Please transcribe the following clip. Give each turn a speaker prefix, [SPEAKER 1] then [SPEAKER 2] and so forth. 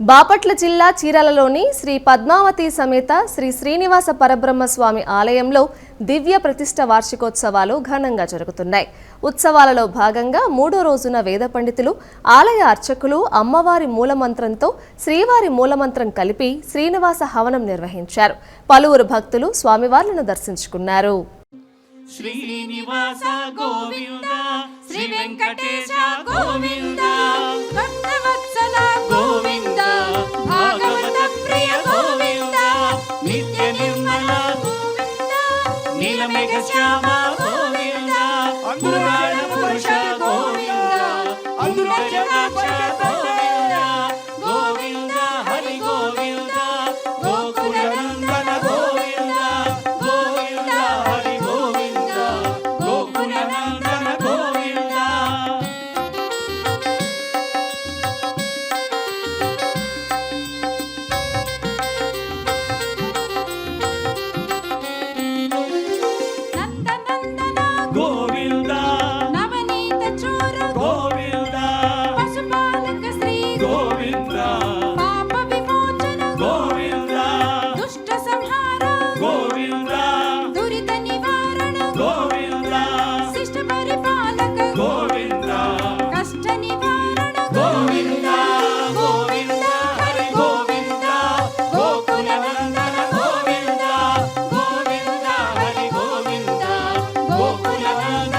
[SPEAKER 1] బాపట్ల జిల్లా చీరాలలోని శ్రీ పద్మావతి సమేత శ్రీ శ్రీనివాస పరబ్రహ్మ స్వామి ఆలయంలో దివ్య ప్రతిష్ట వార్షికోత్సవాలు ఘనంగా జరుగుతున్నాయి. ఉత్సవాలలో భాగంగా మూడో రోజున వేద పండితులు ఆలయ అర్చకులు అమ్మవారి మూలమంత్రంతో శ్రీవారి మూలమంత్రం కలిపి శ్రీనివాస హవనం నిర్వహించారు. పలువురు భక్తులు స్వామివార్లను దర్శించుకున్నారు.
[SPEAKER 2] శ్రీనివాస గోవింద శ్రీ వెంకటేశ నిత్య నిర్మల
[SPEAKER 3] నీలమేఘ
[SPEAKER 2] శ్యామ గోవింద. అందురాణ పురుష గోవింద. అందురాక్ష గోవింద. గోవింద హరి గోవింద. గోకుల నందన గోవింద. గోవింద హరి గోవింద. గోకుల 我不能。